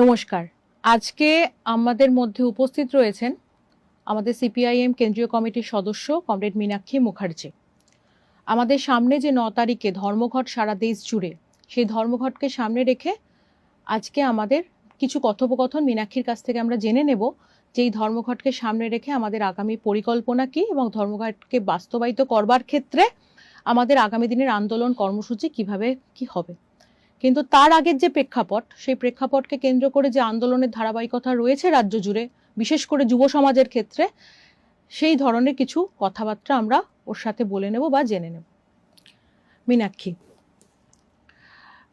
নমস্কার। আজকে আমাদের মধ্যে উপস্থিত রয়েছেন আমাদের সিপিআইএম কেন্দ্রীয় কমিটির সদস্য কমরেড মীনাক্ষী মুখার্জি। আমাদের সামনে যে ন তারিখে ধর্মঘট সারা দেশ জুড়ে, সেই ধর্মঘটকে সামনে রেখে আজকে আমাদের কিছু কথোপকথন মীনাক্ষীর কাছ থেকে আমরা জেনে নেব যে এই ধর্মঘটকে সামনে রেখে আমাদের আগামী পরিকল্পনা কি এবং ধর্মঘটকে বাস্তবায়িত করবার ক্ষেত্রে আমাদের আগামী দিনের আন্দোলন কর্মসূচি কীভাবে কি হবে। কিন্তু তার আগের যে প্রেক্ষাপট, সেই প্রেক্ষাপটকে কেন্দ্র করে যে আন্দোলনের ধারাবাহিকতা রয়েছে রাজ্য জুড়ে, বিশেষ করে যুব সমাজের ক্ষেত্রে, সেই ধরনের কিছু কথাবার্তা আমরা ওর সাথে বলে নেব বা জেনে নেব। মীনাক্ষী,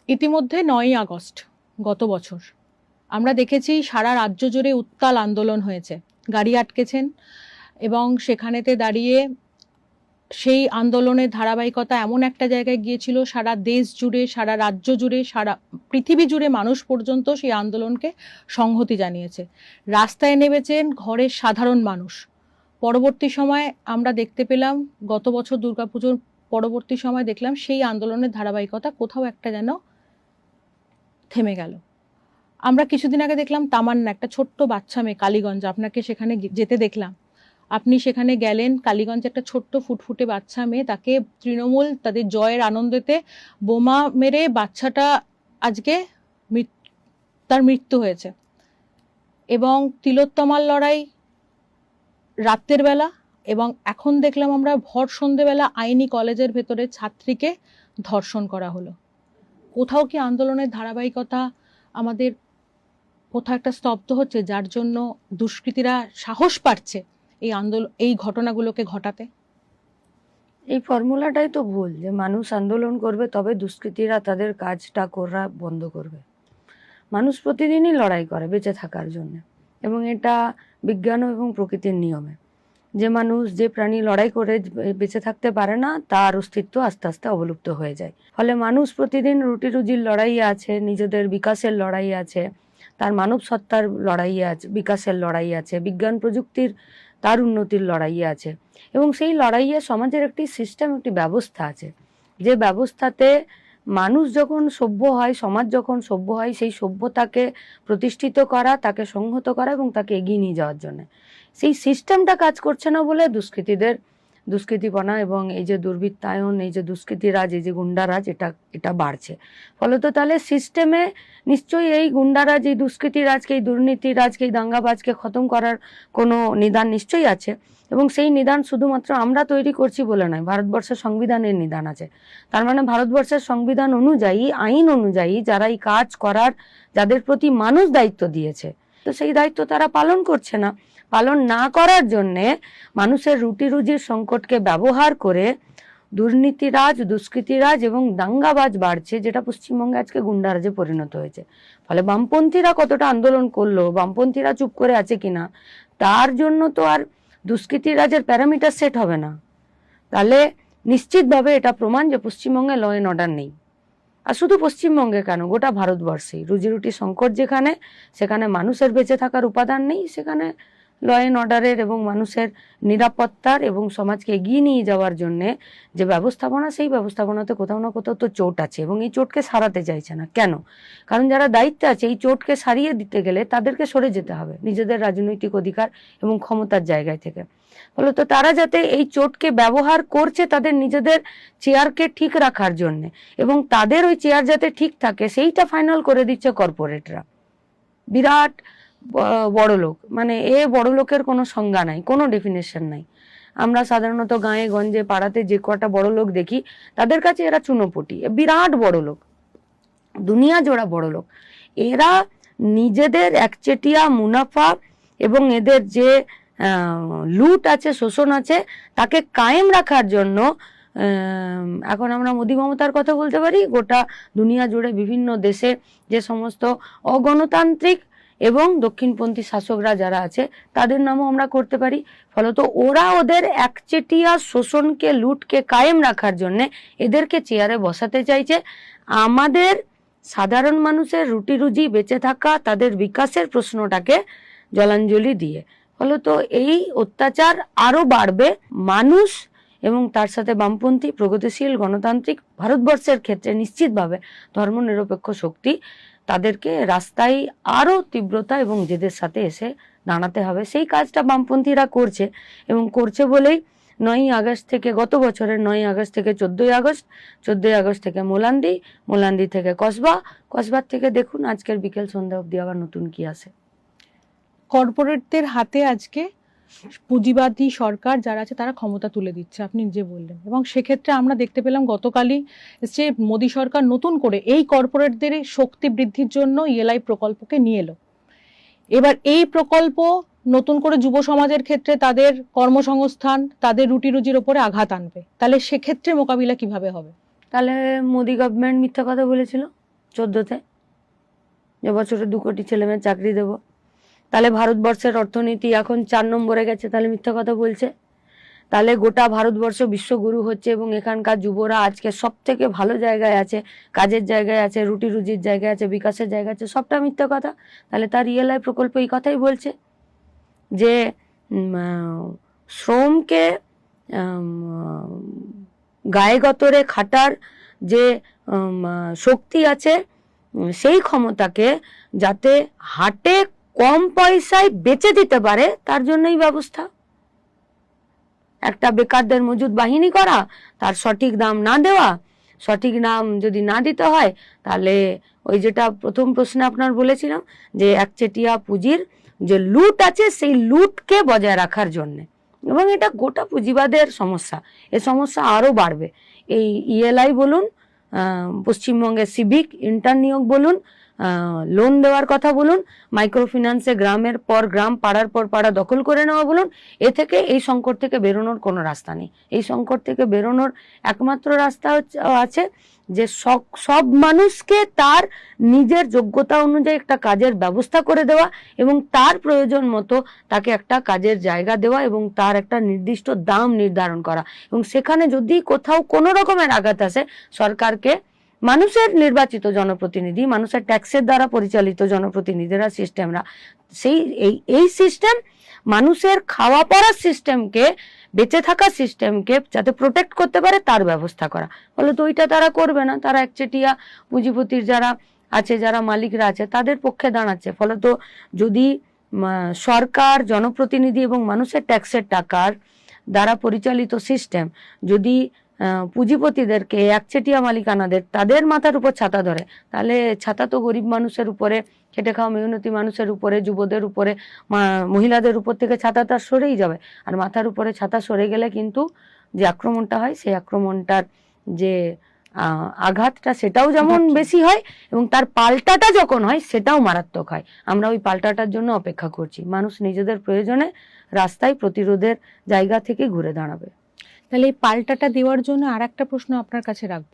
ইতিমধ্যে নয়ই আগস্ট, গত বছর। আমরা দেখেছি সারা রাজ্য জুড়ে উত্তাল আন্দোলন হয়েছে। গাড়ি আটকেছেন এবং সেখানেতে দাঁড়িয়ে সেই আন্দোলনের ধারাবাহিকতা এমন একটা জায়গায় গিয়েছিল, সারা দেশ জুড়ে, সারা রাজ্য জুড়ে, সারা পৃথিবী জুড়ে মানুষ পর্যন্ত সেই আন্দোলনকে সংহতি জানিয়েছে। রাস্তায় নেমেছেন ঘরের সাধারণ মানুষ। পরবর্তী সময় আমরা দেখতে পেলাম, গত বছর দুর্গাপুজোর পরবর্তী সময় দেখলাম সেই আন্দোলনের ধারাবাহিকতা কোথাও একটা যেন থেমে গেল। আমরা কিছুদিন আগে দেখলাম তামান্না, একটা ছোট্ট বাচ্চা মেয়ে কালীগঞ্জ, আপনাকে সেখানে যেতে দেখলাম। আপনি সেখানে গেলেন, কালীগঞ্জে একটা ছোট্ট ফুটফুটে বাচ্চা মেয়ে, তাকে তৃণমূল, তাদের জয়ের আনন্দেতে বোমা মেরে বাচ্চাটা আজকে তার মৃত্যু হয়েছে। এবং তিলোত্তমার লড়াই রাতের বেলা এবং এখন দেখলাম আমরা ভর সন্ধেবেলা আইনি কলেজের ভেতরে ছাত্রীকে ধর্ষণ করা হলো। কোথাও কি আন্দোলনের ধারাবাহিকতা আমাদের কোথাও একটা স্তব্ধ হচ্ছে, যার জন্য দুষ্কৃতীরা সাহস পাচ্ছে? এই আন্দোলন এই ঘটনাগুলোকে ঘটাতে? এই ফর্মুলাটাই তো ভুল, যে মানুষ আন্দোলন করবে তবে দুষ্কৃতীরা তাদের কাজটা করা বন্ধ করবে। মানুষ প্রতিদিনই লড়াই করে বেঁচে থাকার জন্য, এবং এটা বিজ্ঞান এবং প্রকৃতির নিয়মে। যে মানুষ যে প্রাণী লড়াই করে বেঁচে থাকতে পারে না, তার অস্তিত্ব আস্তে আস্তে অবলুপ্ত হয়ে যায়। ফলে মানুষ প্রতিদিন রুটি রুজির লড়াই আছে, নিজেদের বিকাশের লড়াই আছে, তার মানব সত্তার লড়াই আছে, বিকাশের লড়াই আছে, বিজ্ঞান প্রযুক্তির তার উন্নতির লড়াই আছে। এবং সেই লড়াইয়ে সমাজের একটি সিস্টেম একটি ব্যবস্থা আছে। যে ব্যবস্থাতে মানুষ যখন সভ্য হয়, সমাজ যখন সভ্য হয়, সেই সভ্যতাকে প্রতিষ্ঠিত করা, তাকে সংহত করা এবং তাকে এগিয়ে নিয়ে যাওয়ার জন্য। সেই সিস্টেমটা কাজ করছে না বলে দুষ্কৃতীদের দুষ্কৃতিপনা এবং এই যে দুর্বৃত্তায়ন, এই যে দুষ্কৃতিরাজ, এই যে গুন্ডারাজ, এটা এটা বাড়ছে। ফলত তাহলে সিস্টেমে নিশ্চয়ই এই গুন্ডারাজ, এই দুষ্কৃতিরাজকে, এই দুর্নীতিরাজকে, এই দাঙ্গাবাজকে খতম করার কোনো নিদান নিশ্চয়ই আছে। এবং সেই নিদান শুধুমাত্র আমরা তৈরি করছি বলে নয়, ভারতবর্ষের সংবিধানের নিদান আছে। তার মানে ভারতবর্ষের সংবিধান অনুযায়ী, আইন অনুযায়ী যারা এই কাজ করার, যাদের প্রতি মানুষ দায়িত্ব দিয়েছে, তো সেই দায়িত্ব তারা পালন করছে না। পালন না করার জন্যে মানুষের রুটি রুজির সংকটকে ব্যবহার করে দুর্নীতিরাজ, দুষ্কৃতিরাজ এবং দাঙ্গাবাজ বাড়ছে, যেটা পশ্চিমবঙ্গে আজকে গুন্ডারাজে পরিণত হয়েছে। ফলে বামপন্থীরা কতটা আন্দোলন করল, বামপন্থীরা চুপ করে আছে কিনা, তার জন্য তো আর দুষ্কৃতিরাজের প্যারামিটার সেট হবে না। তাহলে নিশ্চিতভাবে এটা প্রমাণ যে পশ্চিমবঙ্গে ল অ্যান্ড অর্ডার নেই। আর শুধু পশ্চিমবঙ্গে কেন, গোটা ভারতবর্ষেই। রুজি রুটি সংকট যেখানে, সেখানে মানুষের বেঁচে থাকার উপাদান নেই, সেখানে ল অ্যান্ড অর্ডারের এবং মানুষের নিরাপত্তার এবং সমাজকে এগিয়ে নিয়ে যাওয়ার জন্যে যে ব্যবস্থাপনা, সেই ব্যবস্থাপনাতে কোথাও না কোথাও তো চোট আছে এবং এই চোটকে সারাতে চাইছে না। কেন? কারণ যারা দায়িত্বে আছে, এই চোটকে সারিয়ে দিতে গেলে তাদেরকে সরে যেতে হবে নিজেদের রাজনৈতিক অধিকার এবং ক্ষমতার জায়গায় থেকে। ফলত তারা যাতে এই চোটকে ব্যবহার করছে তাদের নিজেদের চেয়ারকে ঠিক রাখার জন্য এবং তাদের ওই চেয়ার যাতে ঠিক থাকে, সেইটা ফাইনাল করে দিচ্ছে কর্পোরেটরা বিরাট বড় লোক। মানে এ বড় লোকের কোনো সংজ্ঞা নাই, কোনো ডেফিনেশন নাই। আমরা সাধারণত গাঁয়ে, গঞ্জে, পাড়াতে যে কটা বড় লোক দেখি, তাদের কাছে এরা চুনোপটি বিরাট বড় লোক। দুনিয়া জোড়া বড় লোক। এরা নিজেদের একচেটিয়া মুনাফা এবং এদের যে লুট আছে, শোষণ আছে, তাকে কায়েম রাখার জন্য এখন আমরা মোদী মমতার কথা বলতে পারি, গোটা দুনিয়া জুড়ে বিভিন্ন দেশে যে সমস্ত অগণতান্ত্রিক এবং দক্ষিণপন্থী শাসকরা যারা আছে, তাদের নামও আমরা করতে পারি। ফলত ওরা ওদের একচেটিয়া শোষণকে, লুটকে কায়েম রাখার জন্য এদেরকে চেয়ারে বসাতে চাইছে। আমাদের সাধারণ মানুষের রুটি রুজি বেঁচে থাকা, তাদের বিকাশের প্রশ্নটাকে জলাঞ্জলি দিয়ে। ফলত এই অত্যাচার আরও বাড়বে। মানুষ এবং তার সাথে বামপন্থী, প্রগতিশীল গণতান্ত্রিক ভারতবর্ষের ক্ষেত্রে নিশ্চিতভাবে ধর্মনিরপেক্ষ শক্তি তাদেরকে রাস্তায় আরও তীব্রতা এবং জেদের সাথে এসে দাঁড়াতে হবে। সেই কাজটা বামপন্থীরা করছে এবং করছে বলেই নয়ই আগস্ট থেকে গত বছরের নয়ই আগস্ট থেকে চোদ্দই আগস্ট চোদ্দই আগস্ট থেকে মোলান্দি মোলান্দি থেকে কসবা। কসবার থেকে দেখুন আজকের বিকেল সন্ধ্যা অবধি আবার নতুন কি আসে। কর্পোরেটদের হাতে আজকে পুঁজিবাদী সরকার যারা আছে, তারা ক্ষমতা তুলে দিচ্ছে, আপনি যে বললেন। এবং সেক্ষেত্রে আমরা দেখতে পেলাম গতকালই যে মোদী সরকার নতুন করে এই কর্পোরেটদের শক্তি বৃদ্ধির জন্য ইএলআই প্রকল্পকে নিয়ে এলো। এবার এই প্রকল্প নতুন করে যুব সমাজের ক্ষেত্রে তাদের কর্মসংস্থান, তাদের রুটি রুজির ওপরে আঘাত আনবে। তাহলে সেক্ষেত্রে মোকাবিলা কীভাবে হবে? তাহলে মোদি গভর্নমেন্ট মিথ্যা কথা বলেছিল চোদ্দতে। যে বছরে দু কোটি ছেলে মেয়ে চাকরি দেব। তাহলে ভারতবর্ষের অর্থনীতি এখন চার নম্বরে গেছে, তাহলে মিথ্যা কথা বলছে? তাহলে গোটা ভারতবর্ষ বিশ্বগুরু হচ্ছে এবং এখানকার যুবরা আজকে সব থেকে ভালো জায়গায় আছে, কাজের জায়গায় আছে রুটি রুজির জায়গায় আছে, বিকাশের জায়গায় আছে, সবটা মিথ্যা কথা। তাহলে তার রিয়েলাই প্রকল্প এই কথাই বলছে যে শ্রমকে গায়ে গতরে খাটার যে শক্তি আছে, সেই ক্ষমতাকে যাতে হাটে কম পয়সায় বেচে দিতে পারে তার জন্যই ব্যবস্থা। একটা বেকারদের মজুদ বাহিনী করা তার সঠিক দাম না দেওয়া সঠিক দাম যদি না দিতে হয় তাহলে ওই যেটা প্রথম প্রশ্নে আপনার বলেছিলাম যে একচেটিয়া পুঁজির যে লুট আছে সেই লুটকে বজায় রাখার জন্য। এবং এটা গোটা পুঁজিবাদের সমস্যা। এ সমস্যা আরও বাড়বে। এই ইএলআই বলুন আহ, পশ্চিমবঙ্গের সিভিক ইন্টার্ন নিয়োগ বলুন লোন দেওয়ার কথা বলুন মাইক্রো ফিন্যান্সে গ্রামের পর গ্রাম, পাড়ার পর পাড়া দখল করে নেওয়া বলুন, এ থেকে এই সংকট থেকে বেরোনোর কোনো রাস্তা নেই। এই সংকট থেকে বেরোনোর একমাত্র রাস্তা আছে যে সব মানুষকে তার নিজের যোগ্যতা অনুযায়ী একটা কাজের ব্যবস্থা করে দেওয়া এবং তার প্রয়োজন মতো তাকে একটা কাজের জায়গা দেওয়া এবং তার একটা নির্দিষ্ট দাম নির্ধারণ করা। এবং সেখানে যদি কোথাও কোনো রকমের আঘাত আসে, সরকারকে মানুষের নির্বাচিত জনপ্রতিনিধি, মানুষের ট্যাক্সের দ্বারা পরিচালিত জনপ্রতিনিধিরা সিস্টেমরা। সেই এই এই সিস্টেম মানুষের খাওয়া পড়ার সিস্টেমকে, বেঁচে থাকার সিস্টেমকে যাতে প্রোটেক্ট করতে পারে তার ব্যবস্থা করা। ফলে তো ওইটা তারা করবে না। তারা একচেটিয়া পুঁজিপতির যারা আছে, যারা মালিকরা আছে, তাদের পক্ষে দাঁড়াচ্ছে। ফলে তো যদি সরকার, জনপ্রতিনিধি এবং মানুষের ট্যাক্সের টাকার দ্বারা পরিচালিত সিস্টেম যদি পুঁজিপতিদেরকে একচেটিয়া মালিকানাদের তাদের মাথার উপর ছাতা ধরে। তাহলে ছাতা তো গরিব মানুষের উপরে খেটে খাওয়া মেহনতি মানুষের উপরে যুবদের উপরে মহিলাদের উপর থেকে ছাতা তার সরেই যাবে। আর মাথার উপরে ছাতা সরে গেলে কিন্তু যে আক্রমণটা হয় সেই আক্রমণটার যে আঘাতটা সেটাও যেমন বেশি হয় এবং তার পাল্টাটা যখন হয় সেটাও মারাত্মক হয়। আমরা ওই পাল্টাটার জন্য অপেক্ষা করছি। মানুষ নিজেদের প্রয়োজনে রাস্তায় প্রতিরোধের জায়গা থেকে ঘুরে দাঁড়াবে। তাহলে এই পাল্টাটা দেওয়ার জন্য আর একটা প্রশ্ন আপনার কাছে রাখব।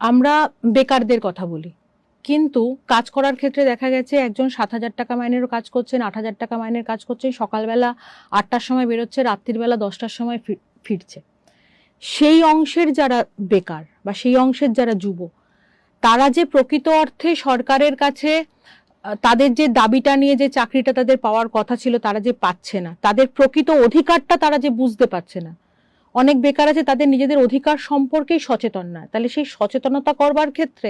আমরা বেকারদের কথা বলি, কিন্তু কাজ করার ক্ষেত্রে দেখা গেছে একজন সাত হাজার টাকা মাইনেরও কাজ করছেন, আট হাজার টাকা মাইনের কাজ করছেন, সকালবেলা আটটার সময় বেরোচ্ছে রাত্রিবেলা দশটার সময় ফিরছে। সেই অংশের যারা বেকার বা সেই অংশের যারা যুব, তারা যে প্রকৃত অর্থে সরকারের কাছে তাদের যে দাবিটা নিয়ে যে চাকরিটা তাদের পাওয়ার কথা ছিল, তারা যে পাচ্ছে না, তাদের প্রকৃত অধিকারটা তারা যে বুঝতে পারছে না অনেক বেকার আছে, তাদের নিজেদের অধিকার সম্পর্কেই সচেতন না। তাহলে সেই সচেতনতা করবার ক্ষেত্রে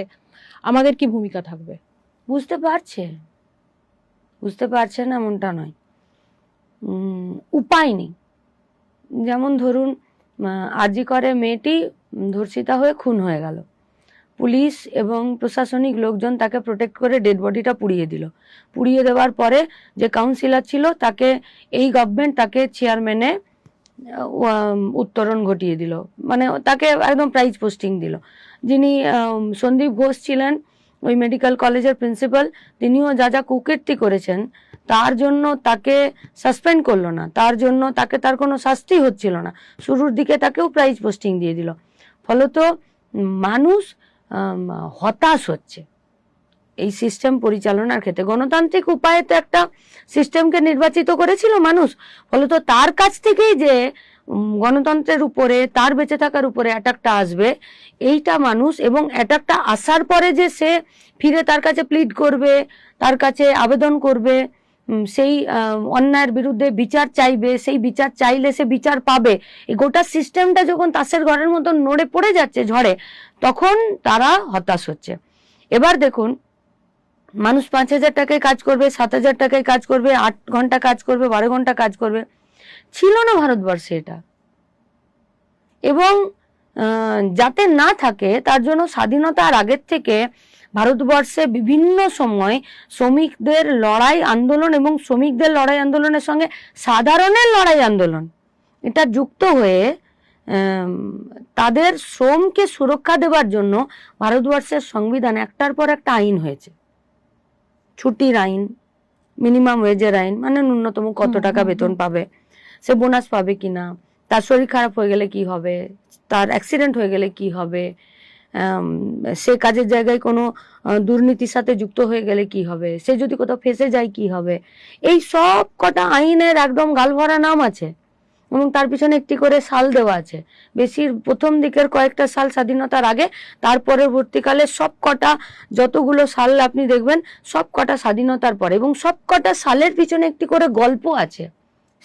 আমাদের কি ভূমিকা থাকবে? বুঝতে পারছে। বুঝতে পারছে না এমনটা নয়। উপায় নেই। যেমন ধরুন আজি করে মেয়েটি ধর্ষিতা হয়ে খুন হয়ে গেল। পুলিশ এবং প্রশাসনিক লোকজন তাকে প্রোটেক্ট করে ডেড বডিটা পুড়িয়ে দিল। পুড়িয়ে দেওয়ার পরে যে কাউন্সিলর ছিল, তাকে, এই গভর্নমেন্ট তাকে চেয়ারম্যানে উত্তরণ ঘটিয়ে দিল। মানে তাকে একদম প্রাইজ পোস্টিং দিল। যিনি সন্দীপ ঘোষ ছিলেন, ওই মেডিকেল কলেজের প্রিন্সিপাল তিনিও যা যা কুকীর্তি করেছেন, তার জন্য তাকে সাসপেন্ড করল না। তার জন্য তাকে তার কোনো শাস্তি হচ্ছিল না। শুরুর দিকে তাকেও প্রাইজ পোস্টিং দিয়ে দিল। ফলত মানুষ হতাশ হচ্ছে। এই সিস্টেম পরিচালনার ক্ষেত্রে। গণতান্ত্রিক উপায়ে তো একটা সিস্টেমকে নির্বাচিত করেছিল মানুষ। ফলত তার কাছ থেকেই যে গণতন্ত্রের উপরে, তার বেঁচে থাকার উপরে অ্যাটাকটা আসবে, এইটা মানুষ এবং অ্যাটাকটা আসার পরে যে সে ফিরে তার কাছে প্লিড করবে, তার কাছে আবেদন করবে সেই অন্যায়ের বিরুদ্ধে বিচার চাইবে, সেই বিচার চাইলে সে বিচার পাবে। এই গোটা সিস্টেমটা যখন তাসের ঘরের মতো নড়ে পড়ে যাচ্ছে ঝড়ে, তখন তারা হতাশ হচ্ছে। এবার দেখুন মানুষ পাঁচ হাজার টাকায় কাজ করবে, সাত হাজার টাকায় কাজ করবে, আট ঘণ্টা কাজ করবে, বারো ঘণ্টা কাজ করবে। ছিল না ভারতবর্ষে এটা। এবং যাতে না থাকে, তার জন্য স্বাধীনতার আগের থেকে ভারতবর্ষে বিভিন্ন সময় শ্রমিকদের লড়াই আন্দোলন এবং শ্রমিকদের লড়াই আন্দোলনের সঙ্গে সাধারণের লড়াই আন্দোলন, এটা যুক্ত হয়ে তাদের শ্রমকে সুরক্ষা দেওয়ার জন্য ভারতবর্ষের সংবিধান একটার পর একটা আইন হয়েছে। ছুটির আইন মিনিমাম ওয়েজের আইন মানে ন্যূনতম কত টাকা বেতন পাবে? সে বোনাস পাবে কিনা? তার শরীর খারাপ হয়ে গেলে কি হবে? তার অ্যাক্সিডেন্ট হয়ে গেলে কি হবে? সে কাজের জায়গায় কোনো দুর্নীতির সাথে যুক্ত হয়ে গেলে কি হবে? সে যদি কোথাও ফেসে যায় কি হবে? এই সব কটা আইনের একদম গালভরা নাম আছে। এবং তার পিছনে একটি করে সাল দেওয়া আছে। বেশির প্রথম দিকের কয়েকটা সাল স্বাধীনতার আগে, তার পরবর্তীকালে সব কটা যতগুলো সাল আপনি দেখবেন সব কটা স্বাধীনতার পরে এবং সব কটা সালের পিছনে একটি করে গল্প আছে।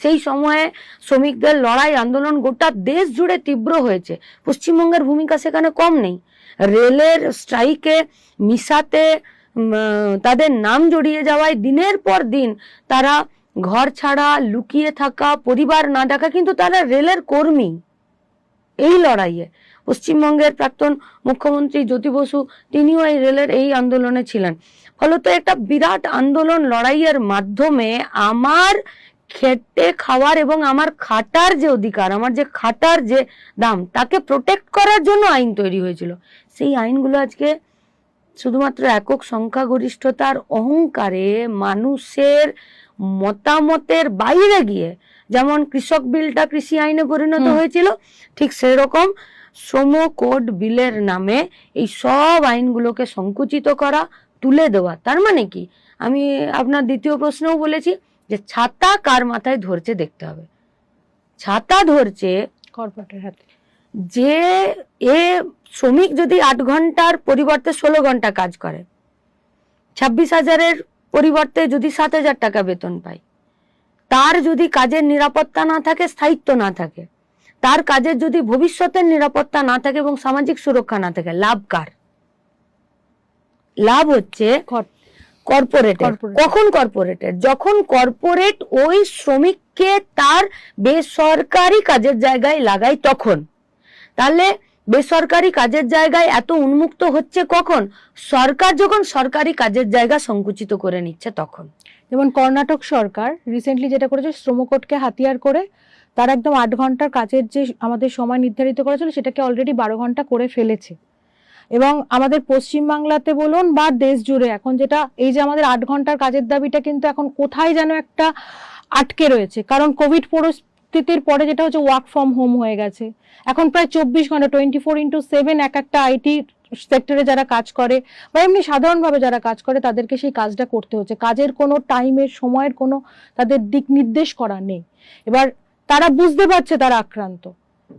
সেই সময়ে শ্রমিকদের লড়াই আন্দোলন গোটা দেশ জুড়ে তীব্র হয়েছে। পশ্চিমবঙ্গের ভূমিকা সেখানে কম নেই। রেলের স্ট্রাইকে মিশাতে তাদের নাম জড়িয়ে যাওয়ায় দিনের পর দিন তারা ঘর ছাড়া, লুকিয়ে থাকা, পরিবার না ডাকা কিন্তু তারা রেলের কর্মী। এই লড়াইয়ে পশ্চিমবঙ্গের প্রাক্তন মুখ্যমন্ত্রী জ্যোতি বসু তিনিও এই রেলের এই আন্দোলনে ছিলেন। ফলত একটা বিরাট আন্দোলন লড়াইয়ের মাধ্যমে আমার খেটে খাওয়ার এবং আমার খাটার যে অধিকার, আমার যে খাটার যে দাম, তাকে প্রোটেক্ট করার জন্য আইন তৈরি হয়েছিল। সেই আইনগুলো আজকে শুধুমাত্র একক সংখ্যাগরিষ্ঠতার অহংকারে মানুষের মতামতের বাইরে গিয়ে যেমন কৃষক বিলটা কৃষি আইনে পরিণত হয়েছিল ঠিক সেরকম শ্রম কোড বিলের নামে এই সব আইনগুলোকে সংকুচিত করা তুলে দেওয়া। তার মানে কি? আমি আপনার দ্বিতীয় প্রশ্নও বলেছি যে ছাতা কার মাথায় ধরছে দেখতে হবে। ছাতা ধরছে কর্পোরেটের হাতে। যে এ শ্রমিক যদি আট ঘণ্টার পরিবর্তে ষোলো ঘণ্টা কাজ করে ছাব্বিশ হাজারের পরিবর্তে যদি সাত হাজার টাকা বেতন পায় তার যদি কাজের নিরাপত্তা না থাকে স্থায়িত্ব না থাকে তার কাজের যদি ভবিষ্যতের নিরাপত্তা না থাকে এবং সামাজিক সুরক্ষা না থাকে লাভ কার? লাভ হচ্ছে কর- কর্পোরেটের. কখন কর্পোরেটের যখন কর্পোরেট ওই শ্রমিককে তার বেসরকারি কাজের জায়গায় লাগায় তখন। তাহলে বেসরকারি কাজের জায়গায় এত উন্মুক্ত হচ্ছে কখন? সরকার যখন সরকারি কাজের জায়গা সংকুচিত করে নিচ্ছে তখন। যেমন কর্ণাটক সরকার রিসেন্টলি যেটা করেছে, শ্রমকোটকে হাতিয়ার করে তার একদম আট ঘণ্টার কাজের যে আমাদের সময় নির্ধারিত করা ছিল, সেটাকে অলরেডি বারো ঘণ্টা করে ফেলেছে। এবং আমাদের পশ্চিমবাংলাতে বলুন বা দেশ জুড়ে এখন যেটা, এই যে আমাদের আট ঘণ্টার কাজের দাবিটা কিন্তু এখন কোথায় যেন একটা আটকে রয়েছে। কারণ কোভিড পরিস্থিতির পরে যেটা হচ্ছে ওয়ার্ক ফ্রম হোম হয়ে গেছে। এখন প্রায় চব্বিশ ঘণ্টা টোয়েন্টি ফোর ইন্টু সেভেন এক একটা আইটি সেক্টরে যারা কাজ করে বা এমনি সাধারণভাবে যারা কাজ করে, তাদেরকে সেই কাজটা করতে হচ্ছে। কাজের কোনো টাইমের সময়ের কোনো তাদের দিক নির্দেশ করা নেই। এবার তারা বুঝতে পারছে তারা আক্রান্ত।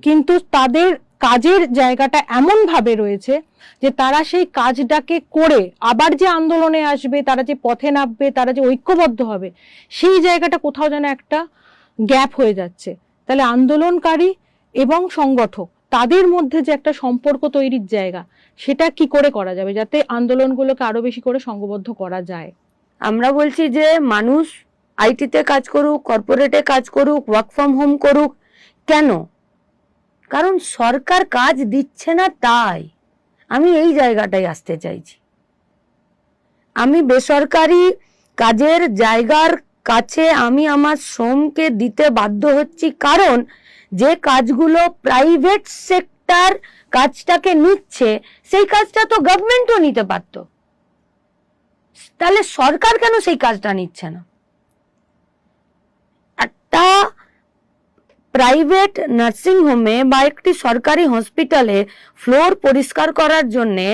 কিন্তু তাদের কাজের জায়গাটা এমন ভাবে রয়েছে যে তারা সেই কাজটাকে করে আবার যে আন্দোলনে আসবে, তারা যে পথে নামবে, তারা যে ঐক্যবদ্ধ হবে, সেই জায়গাটা কোথাও যেন একটা গ্যাপ হয়ে যাচ্ছে। তাহলে আন্দোলনকারী এবং সংগঠক, তাদের মধ্যে যে একটা সম্পর্ক তৈরির জায়গা, সেটা কি করে করা যাবে যাতে আন্দোলনগুলোকে আরও বেশি করে সংঘবদ্ধ করা যায়? আমরা বলছি যে মানুষ আইটিতে কাজ করুক, কর্পোরেটে কাজ করুক, ওয়ার্ক ফ্রম হোম করুক, কেন? কারণ সরকার কাজ দিচ্ছে না তাই। আমি এই জায়গাটায় আসতে চাইছি। আমি বেসরকারি কাজের জায়গার কাছে আমি আমার শ্রমকে দিতে বাধ্য হচ্ছি। কারণ যে কাজগুলো প্রাইভেট সেক্টর কাজটাকে নিচ্ছে, সেই কাজটা তো গভর্নমেন্টও নিতে পারতো। তাহলে সরকার কেন সেই কাজটা নিচ্ছে না? একটা প্রাইভেট নার্সিং হোমে বা একটি সরকারি হসপিটালে ফ্লোর পরিষ্কার করার জন্যে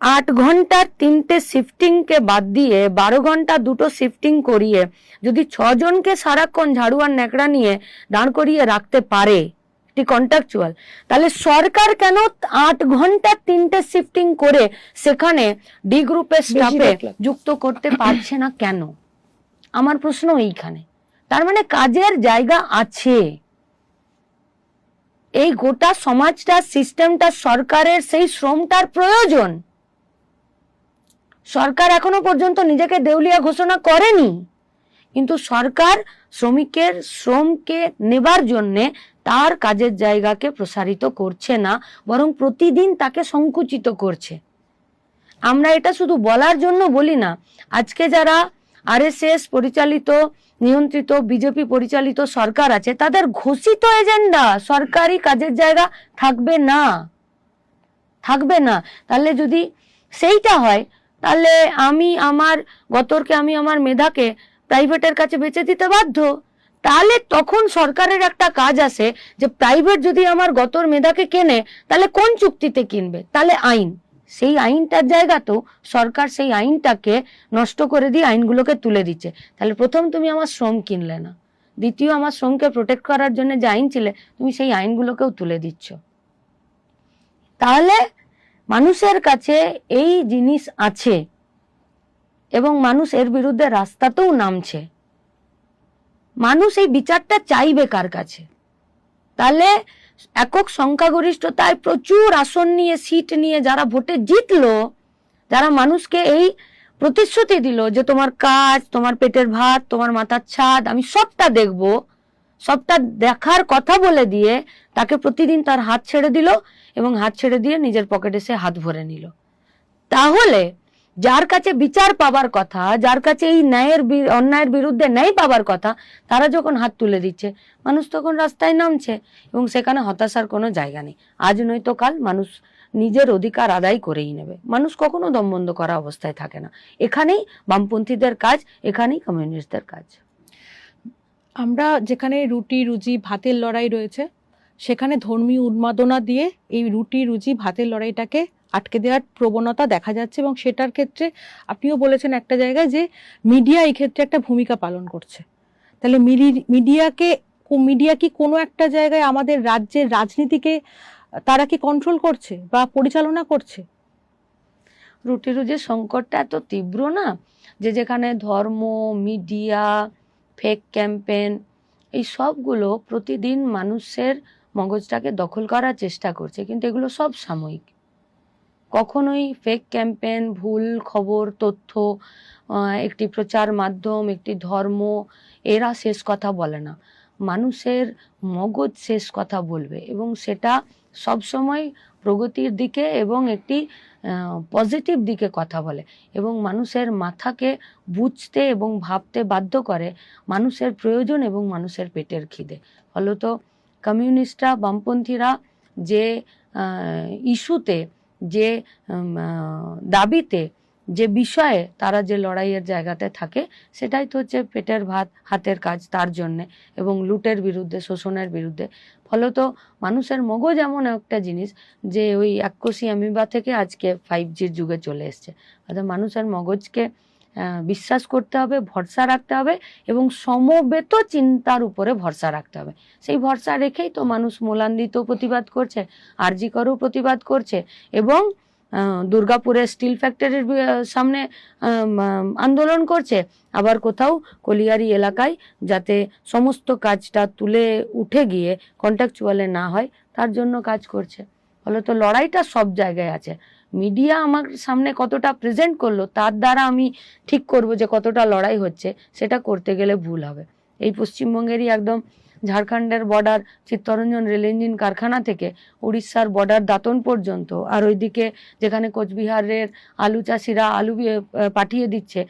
আট ঘণ্টার তিনটে শিফটিংকে বাদ দিয়ে বারো ঘণ্টা দুটো শিফটিং করিয়ে যদি ছজনকে সারাক্ষণ ঝাড়ু আর ন্যাকড়া নিয়ে দাঁড় করিয়ে রাখতে পারে একটি কন্ট্রাকচুয়াল তাহলে সরকার কেন আট ঘণ্টার তিনটে শিফটিং করে সেখানে ডি গ্রুপের স্টাফে যুক্ত করতে পারছে না কেন? আমার প্রশ্ন এইখানে। তার মানে কাজের জায়গা আছে। এই গোটা সমাজটা সিস্টেমটা সরকারের সেই শ্রমটার প্রয়োজন। সরকার এখনও পর্যন্ত নিজেকে দেউলিয়া ঘোষণা করেনি। কিন্তু সরকার শ্রমিকের শ্রমকে নেবার জন্যে তার কাজের জায়গাকে প্রসারিত করছে না, বরং প্রতিদিন তাকে সংকুচিত করছে। আমরা এটা শুধু বলার জন্য বলি না, আজকে যারা আরএসএস পরিচালিত, নিয়ন্ত্রিত, বিজেপি পরিচালিত সরকার আছে, তাদের ঘোষিত এজেন্ডা সরকারি কাজের জায়গা থাকবে না। থাকবে না। তাহলে যদি সেইটা হয় তাহলে আমি আমার গতরকে, আমি আমার মেধাকে প্রাইভেটের কাছে বেচে দিতে বাধ্য? তাহলে তখন সরকারের একটা কাজ আসে যে প্রাইভেট যদি আমার গতর মেধাকে কেনে, তাহলে কোন চুক্তিতে কিনবে? তাহলে আইন। সেই আইনটার জায়গা তো সরকার সেই আইনটাকে নষ্ট করে দিয়ে আইনগুলোকে তুলে দিচ্ছে। তাহলে প্রথম তুমি আমার শ্রম কিনলে না। দ্বিতীয়, আমার শ্রমকে প্রোটেক্ট করার জন্য যে আইন ছিলে, তুমি সেই আইনগুলোকেও তুলে দিচ্ছ। তাহলে মানুষের কাছে এই জিনিস আছে এবং মানুষ এর বিরুদ্ধে রাস্তাতেও নামছে। মানুষ এই বিচারটা চাইবে কার কাছে? তাহলে একক সংখ্যাগরিষ্ঠতায় প্রচুর আসন নিয়ে, সিট নিয়ে যারা ভোটে জিতলো, যারা মানুষকে এই প্রতিশ্রুতি দিল যে তোমার কাজ, তোমার পেটের ভাত, তোমার মাথার ছাদ, আমি সবটা দেখব। সবটা দেখার কথা বলে দিয়ে তাকে প্রতিদিন তার হাত ছেড়ে দিল এবং হাত ছেড়ে দিয়ে নিজের পকেটে সে হাত ভরে নিল। তাহলে যার কাছে বিচার পাবার কথা, যার কাছে এই ন্যায়ের অন্যায়ের বিরুদ্ধে ন্যায় পাবার কথা, তারা যখন হাত তুলে দিচ্ছে, মানুষ তখন রাস্তায় নামছে এবং সেখানে হতাশার কোনো জায়গা নেই। আজ নয়তো কাল মানুষ নিজের অধিকার আদায় করেই নেবে। মানুষ কখনো দমবন্ধ করা অবস্থায় থাকে না। এখানেই বামপন্থীদের কাজ, এখানেই কমিউনিস্টদের কাজ। আমরা যেখানে রুটি, রুজি, ভাতের লড়াই রয়েছে, সেখানে ধর্মীয় উন্মাদনা দিয়ে এই রুটি, রুজি, ভাতের লড়াইটাকে আটকে দেওয়ার প্রবণতা দেখা যাচ্ছে এবং সেটার ক্ষেত্রে আপনিও বলেছেন একটা জায়গায় যে মিডিয়া এই ক্ষেত্রে একটা ভূমিকা পালন করছে। তাহলে মিডিয়াকে মিডিয়া কি কোনো একটা জায়গায় আমাদের রাজ্যের রাজনীতিকে, তারা কি কন্ট্রোল করছে বা পরিচালনা করছে? রুটি, রুজির সংকটটা এত তীব্র না যে যেখানে ধর্ম, মিডিয়া ফেক ক্যাম্পেন এই সবগুলো প্রতিদিন মানুষের মগজটাকে দখল করার চেষ্টা করছে, কিন্তু এগুলো সব সাময়িক। কখনোই ফেক ক্যাম্পেন ভুল খবর, তথ্য একটি প্রচার মাধ্যম, একটি ধর্ম, এরা শেষ কথা বলে না। মানুষের মগজ শেষ কথা বলবে এবং সেটা সবসময় প্রগতির দিকে এবং একটি পজিটিভ দিকে কথা বলে এবং মানুষের মাথাকে বুঝতে এবং ভাবতে বাধ্য করে মানুষের প্রয়োজন এবং মানুষের পেটের খিদে। ফলত কমিউনিস্টরা, বামপন্থীরা যে ইস্যুতে, যে দাবিতে যে বিষয়ে তারা যে লড়াইয়ের জায়গাতে থাকে, সেটাই তো হচ্ছে পেটের ভাত, হাতের কাজ তার জন্যে এবং লুটের বিরুদ্ধে, শোষণের বিরুদ্ধে। ফলত মানুষের মগজ এমন একটা জিনিস যে ওই এককোষী অ্যামিবা থেকে আজকে ফাইভ জির যুগে চলে এসছে। অর্থাৎ মানুষের মগজকে বিশ্বাস করতে হবে, ভরসা রাখতে হবে এবং সমবেত চিন্তার উপরে ভরসা রাখতে হবে। সেই ভরসা রেখেই তো মানুষ মোলান্দিত প্রতিবাদ করছে আরজিকরও প্রতিবাদ করছে এবং দুর্গাপুরের স্টিল ফ্যাক্টরির সামনে আন্দোলন করছে। আবার কোথাও কলিয়ারি এলাকায় যাতে সমস্ত কাজটা তুলে উঠে গিয়ে কন্ট্রাকচুয়ালে না হয়, তার জন্য কাজ করছে। ফলে তো লড়াইটা সব জায়গায় আছে। মিডিয়া আমার সামনে কতটা প্রেজেন্ট করল, তার দ্বারা আমি ঠিক করব যে কতটা লড়াই হচ্ছে, সেটা করতে গেলে ভুল হবে। এই পশ্চিমবঙ্গেরই একদম ঝাড়খণ্ডের বর্ডার চিত্তরঞ্জন রেল ইঞ্জিন কারখানা থেকে উড়িষ্যার বর্ডার দাতন পর্যন্ত। আর ওইদিকে যেখানে কোচবিহারের আলু চাষিরা আলু পাঠিয়ে দিচ্ছে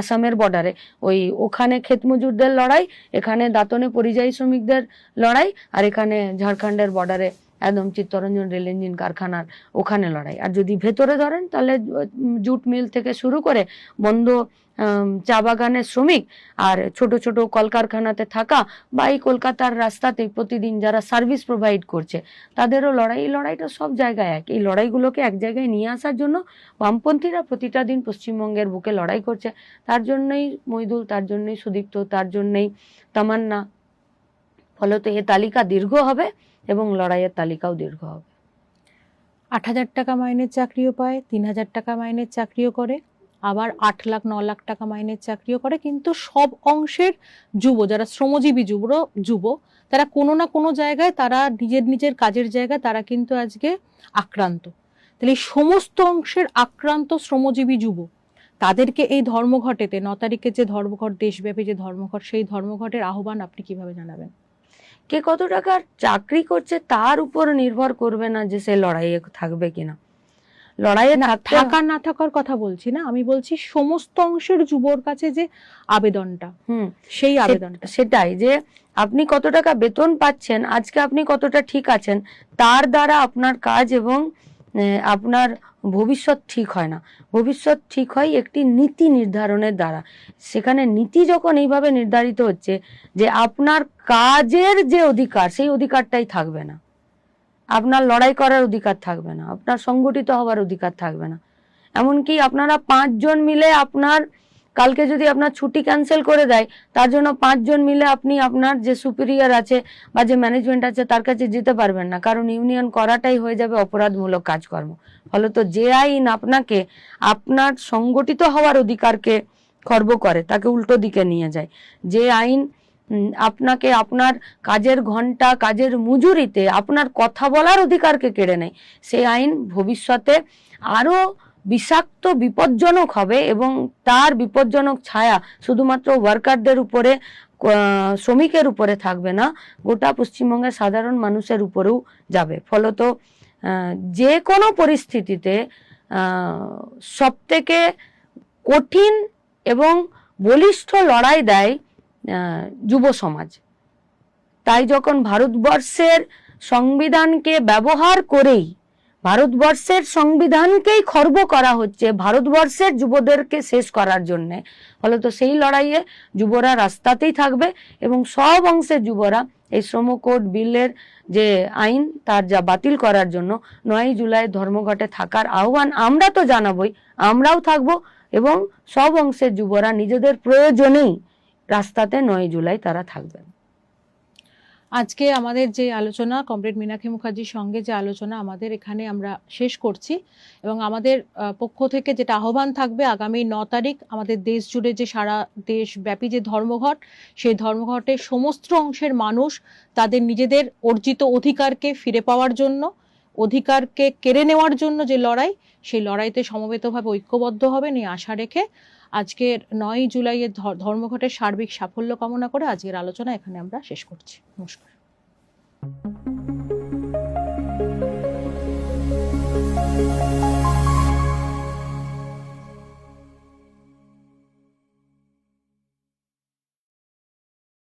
আসামের বর্ডারে, ওই ওখানে ক্ষেত মজুরদের লড়াই, এখানে দাঁতনে পরিযায়ী শ্রমিকদের লড়াই, আর এখানে ঝাড়খণ্ডের বর্ডারে একদম চিত্তরঞ্জন রেল ইঞ্জিন কারখানার ওখানে লড়াই। আর যদি ভেতরে ধরেন, তাহলে জুট মিল থেকে শুরু করে বন্ধ চা বাগানের শ্রমিক আর ছোট ছোট কলকারখানাতে থাকা বা এই কলকাতার রাস্তাতে প্রতিদিন যারা সার্ভিস প্রোভাইড করছে, তাদেরও লড়াই। এই লড়াইটা সব জায়গায় এক। এই লড়াইগুলোকে এক জায়গায় নিয়ে আসার জন্য বামপন্থীরা প্রতিটা দিন পশ্চিমবঙ্গের বুকে লড়াই করছে। তার জন্যই মইদুল, তার জন্যই সুদীপ্ত, তার জন্যই তামান্না। ফলত এ তালিকা দীর্ঘ হবে। এবং লড়াইয়ের তালিকাও দীর্ঘ হবে। আট হাজার টাকা মাইনের চাকরিও পায়, তিন হাজার টাকা মাইনের চাকরিও করে, আবার আট লাখ, ন লাখ টাকা মাইনের চাকরিও করে, কিন্তু সব অংশের যুব, যারা শ্রমজীবী যুব যুব, তারা কোনো না কোনো জায়গায় তারা নিজের নিজের কাজের জায়গায় তারা কিন্তু আজকে আক্রান্ত। তাহলে এই সমস্ত অংশের আক্রান্ত শ্রমজীবী যুব, তাদেরকে এই ধর্মঘটেতে, ন তারিখে যে ধর্মঘট, দেশব্যাপী যে ধর্মঘট, সেই ধর্মঘটের আহ্বান আপনি কীভাবে জানাবেন? কে কত টাকার চাকরি করছে তার উপর নির্ভর করবে না যে সে লড়াইয়ে থাকবে কিনা। লড়াইয়ে না থাকার না থাকার কথা বলছি না আমি বলছি সমস্ত অংশের যুবর কাছে যে আবেদনটা হুম। সেই আবেদনটা। সেটাই যে আপনি কত টাকা বেতন পাচ্ছেন আজকে আপনি কতটা ঠিক আছেন তার দ্বারা আপনার কাজ এবং আপনার ভবিষ্যৎ ঠিক হয় না। ভবিষ্যৎ ঠিক হয় একটি নীতি নির্ধারণের দ্বারা। সেখানে নীতি যখন এইভাবে নির্ধারিত হচ্ছে যে আপনার কাজের যে অধিকার, সেই অধিকারটাই থাকবে না। আপনার লড়াই করার অধিকার থাকবে না। আপনার সংগঠিত হওয়ার অধিকার থাকবে না। এমনকি আপনারা পাঁচজন মিলে আপনার কালকে যদি আপনার ছুটি ক্যান্সেল করে দেয়, তার জন্য পাঁচজন মিলে আপনি আপনার যে সুপিরিয়র আছে বা যে ম্যানেজমেন্ট আছে, তার কাছে যেতে পারবেন না। কারণ ইউনিয়ন করাটাই হয়ে যাবে অপরাধমূলক কাজকর্ম। ফলত যে আইন আপনাকে, আপনার সংগঠিত হওয়ার অধিকারকে খর্ব করে, তাকে উল্টো দিকে নিয়ে যায়। যে আইন আপনাকে আপনার কাজের ঘণ্টা কাজের মজুরিতে আপনার কথা বলার অধিকারকে কেড়ে নেয়, সেই আইন ভবিষ্যতে আরও বিষাক্ত, বিপজ্জনক হবে এবং তার বিপজ্জনক ছায়া শুধুমাত্র ওয়ার্কারদের উপরে শ্রমিকের উপরে থাকবে না, গোটা পশ্চিমবঙ্গের সাধারণ মানুষের উপরেও যাবে। ফলত যে কোনো পরিস্থিতিতে সব থেকে কঠিন এবং বলিষ্ঠ লড়াই দেয় যুব সমাজ। তাই যখন ভারতবর্ষের সংবিধানকে ব্যবহার করেই ভারতবর্ষের সংবিধানকেই খর্ব করা হচ্ছে ভারতবর্ষের যুবদেরকে শেষ করার জন্য। ফলত সেই লড়াইয়ে যুবরা রাস্তাতেই থাকবে এবং সব অংশের যুবরা এই শ্রম কোড বিলের যে আইন, তার যা বাতিল করার জন্য নয় জুলাই ধর্মঘটে থাকার আহ্বান আমরা তো জানাবই, আমরাও থাকব এবং সব অংশের যুবরা নিজেদের প্রয়োজনেই রাস্তাতে নয় জুলাই তারা থাকবেন। আজকে আমাদের যে আলোচনা, কমরেড মীনাক্ষী মুখার্জির সঙ্গে যে আলোচনা, আমাদের এখানে আমরা শেষ করছি এবং আমাদের পক্ষ থেকে যেটা আহ্বান থাকবে আগামী ন তারিখ আমাদের দেশ জুড়ে যে সারা দেশব্যাপী যে ধর্মঘট, সেই ধর্মঘটে সমস্ত অংশের মানুষ তাদের নিজেদের অর্জিত অধিকারকে ফিরে পাওয়ার জন্য, অধিকারকে কেড়ে নেওয়ার জন্য যে লড়াই, সেই লড়াইতে সমবেতভাবে ঐক্যবদ্ধ হবেন এই আশা রেখে আজকের নয় জুলাইয়ের ধর্মঘটের সার্বিক সাফল্য কামনা করে আজকের আলোচনা এখানে আমরা শেষ করছি। নমস্কার।